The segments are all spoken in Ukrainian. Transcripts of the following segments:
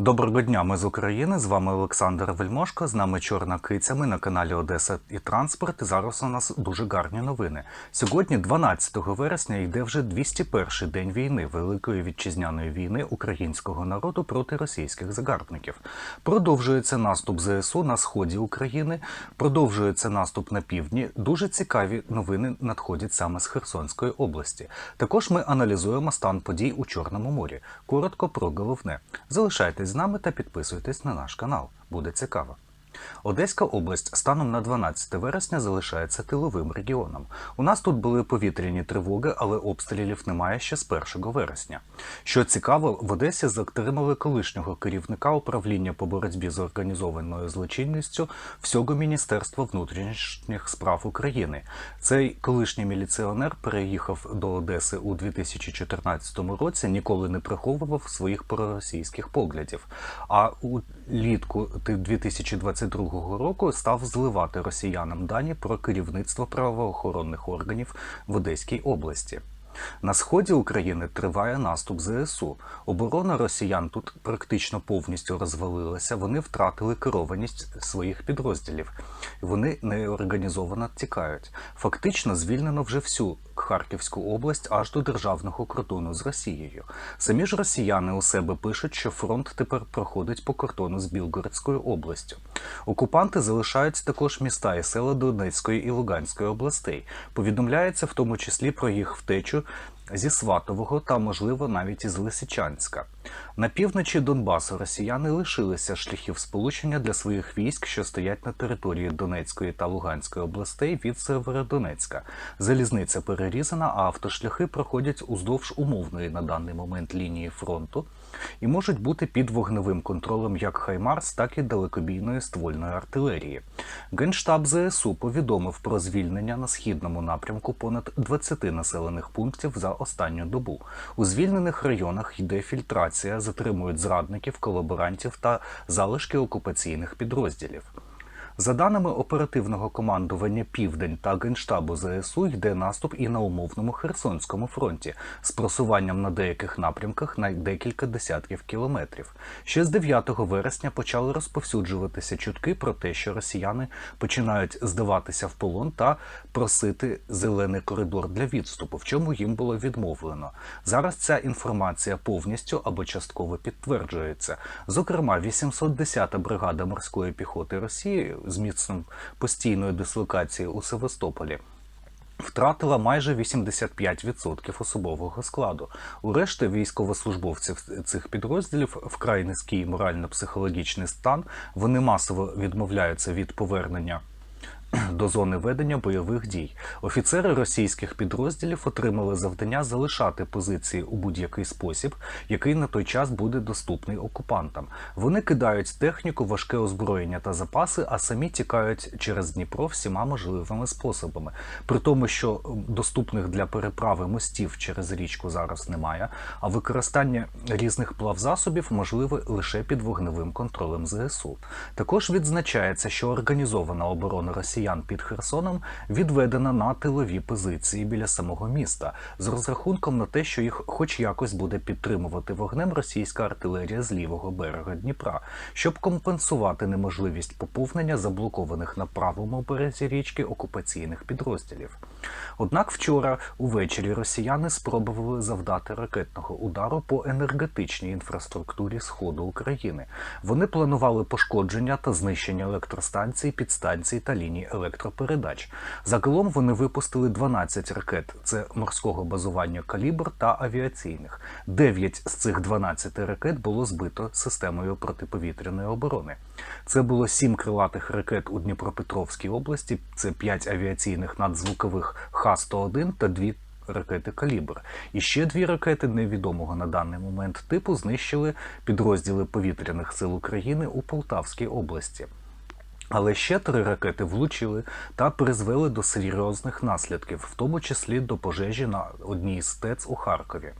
Доброго дня, ми з України. З вами Олександр Вельмошко. З нами Чорна Киця. Ми на каналі Одеса і Транспорт. Зараз у нас дуже гарні новини. Сьогодні, 12 вересня, йде вже 201-й день війни, великої вітчизняної війни українського народу проти російських загарбників. Продовжується наступ ЗСУ на сході України. Продовжується наступ на півдні. Дуже цікаві новини надходять саме з Херсонської області. Також ми аналізуємо стан подій у Чорному морі. Коротко про головне. Залишайтесь з нами та підписуйтесь на наш канал. Буде цікаво. Одеська область станом на 12 вересня залишається тиловим регіоном. У нас тут були повітряні тривоги, але обстрілів немає ще з 1 вересня. Що цікаво, в Одесі затримали колишнього керівника управління по боротьбі з організованою злочинністю всього Міністерства внутрішніх справ України. Цей колишній міліціонер переїхав до Одеси у 2014 році, ніколи не приховував своїх проросійських поглядів. А у літку 2022 року став зливати росіянам дані про керівництво правоохоронних органів в Одеській області. На сході України триває наступ ЗСУ. Оборона росіян тут практично повністю розвалилася. Вони втратили керованість своїх підрозділів. Вони неорганізовано тікають. Фактично звільнено вже всю Харківську область аж до державного кордону з Росією. Самі ж росіяни у себе пишуть, що фронт тепер проходить по кордону з Білгородською областю. Окупанти залишають також міста і села Донецької і Луганської областей. Повідомляється в тому числі про їх втечу зі Сватового та, можливо, навіть із Лисичанська. На півночі Донбасу росіяни лишилися шляхів сполучення для своїх військ, що стоять на території Донецької та Луганської областей від Северодонецька. Залізниця перерізана, а автошляхи проходять уздовж умовної на даний момент лінії фронту і можуть бути під вогневим контролем як Хаймарс, так і далекобійної ствольної артилерії. Генштаб ЗСУ повідомив про звільнення на східному напрямку понад 20 населених пунктів за останню добу. У звільнених районах йде фільтрація, затримують зрадників, колаборантів та залишки окупаційних підрозділів. За даними оперативного командування Південь та Генштабу ЗСУ йде наступ і на умовному Херсонському фронті з просуванням на деяких напрямках на декілька десятків кілометрів. Ще з 9 вересня почали розповсюджуватися чутки про те, що росіяни починають здаватися в полон та просити зелений коридор для відступу, в чому їм було відмовлено. Зараз ця інформація повністю або частково підтверджується. Зокрема, 810-та бригада морської піхоти Росії з місцем постійної дислокації у Севастополі. Втратила майже 85% особового складу. У решти військовослужбовців цих підрозділів вкрай низький морально-психологічний стан. Вони масово відмовляються від повернення до зони ведення бойових дій. Офіцери російських підрозділів отримали завдання залишати позиції у будь-який спосіб, який на той час буде доступний окупантам. Вони кидають техніку, важке озброєння та запаси, а самі тікають через Дніпро всіма можливими способами. При тому, що доступних для переправи мостів через річку зараз немає, а використання різних плавзасобів можливе лише під вогневим контролем ЗСУ. Також відзначається, що організована оборона Росіян під Херсоном відведена на тилові позиції біля самого міста з розрахунком на те, що їх хоч якось буде підтримувати вогнем російська артилерія з лівого берега Дніпра, щоб компенсувати неможливість поповнення заблокованих на правому березі річки окупаційних підрозділів. Однак вчора увечері росіяни спробували завдати ракетного удару по енергетичній інфраструктурі сходу України. Вони планували пошкодження та знищення електростанцій, підстанцій та ліній електропередач. Загалом вони випустили 12 ракет: це морського базування калібр та авіаційних. Дев'ять з цих 12 ракет було збито системою протиповітряної оборони. Це було сім крилатих ракет у Дніпропетровській області. Це п'ять авіаційних надзвукових Х-101 та дві ракети Калібр. І ще дві ракети невідомого на даний момент типу знищили підрозділи повітряних сил України у Полтавській області. Але ще три ракети влучили та призвели до серйозних наслідків, в тому числі до пожежі на одній з ТЕЦ у Харкові.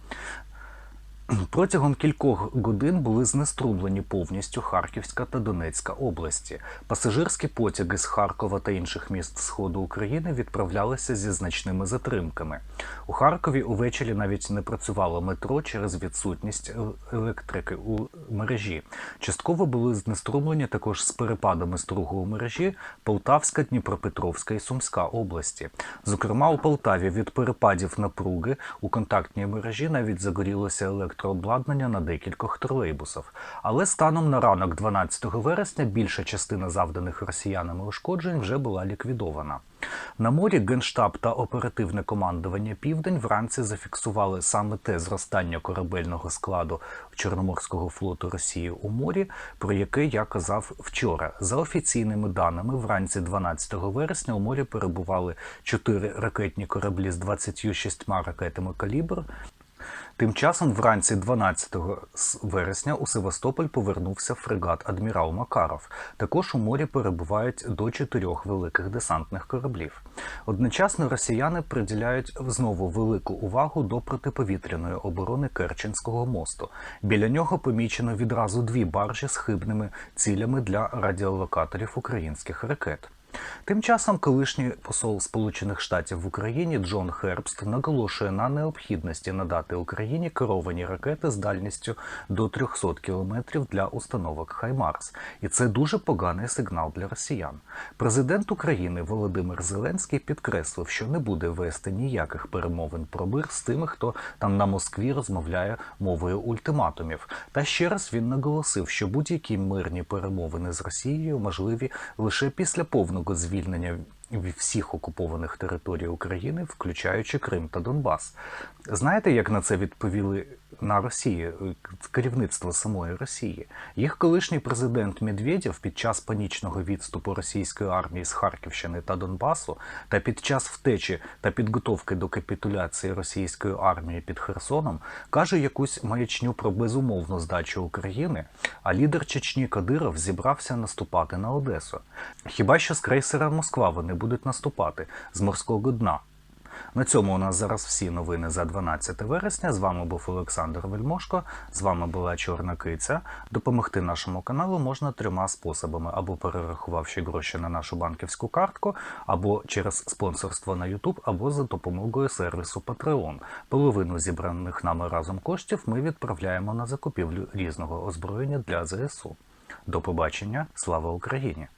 Протягом кількох годин були знеструмлені повністю Харківська та Донецька області. Пасажирські потяги з Харкова та інших міст Сходу України відправлялися зі значними затримками. У Харкові увечері навіть не працювало метро через відсутність е- електрики у мережі. Частково були знеструмлені також з перепадами струму у мережі Полтавська, Дніпропетровська і Сумська області. Зокрема, у Полтаві від перепадів напруги у контактній мережі навіть загорілося електрообладнання на декількох тролейбусах. Але станом на ранок 12 вересня більша частина завданих росіянами ушкоджень вже була ліквідована. На морі Генштаб та оперативне командування Південь вранці зафіксували саме те зростання корабельного складу Чорноморського флоту Росії у морі, про яке я казав вчора. За офіційними даними, вранці 12 вересня у морі перебували чотири ракетні кораблі з 26 ракетами калібр. Тим часом, вранці 12 с- вересня у Севастополь повернувся фрегат Адмірал Макаров. Також у морі перебувають до чотирьох великих десантних кораблів. Одночасно росіяни приділяють знову велику увагу до протиповітряної оборони Керченського мосту. Біля нього помічено відразу дві баржі з хибними цілями для радіолокаторів українських ракет. Тим часом колишній посол Сполучених Штатів в Україні Джон Хербст наголошує на необхідності надати Україні керовані ракети з дальністю до 300 кілометрів для установок Хаймарс, і це дуже поганий сигнал для росіян. Президент України Володимир Зеленський підкреслив, що не буде вести ніяких перемовин про мир з тими, хто там на Москві розмовляє мовою ультиматумів. Та ще раз він наголосив, що будь-які мирні перемовини з Росією можливі лише після повного звільнення всіх окупованих територій України, включаючи Крим та Донбас. Знаєте, як на це відповіли на Росії е, керівництво самої Росії? Їх колишній президент Медведєв під час панічного відступу російської армії з Харківщини та Донбасу та під час втечі та підготовки до капітуляції російської армії під Херсоном каже якусь маячню про безумовну здачу України, а лідер Чечні Кадиров зібрався наступати на Одесу. Хіба що з крейсера Москва вони будуть наступати з морського дна? На цьому у нас зараз всі новини за 12 вересня. З вами був Олександр Вельмошко. З вами була Чорна Киця. Допомогти нашому каналу можна трьома способами: або перерахувавши гроші на нашу банківську картку, або через спонсорство на YouTube, або за допомогою сервісу Patreon. Половину зібраних нами разом коштів ми відправляємо на закупівлю різного озброєння для ЗСУ. До побачення, слава Україні!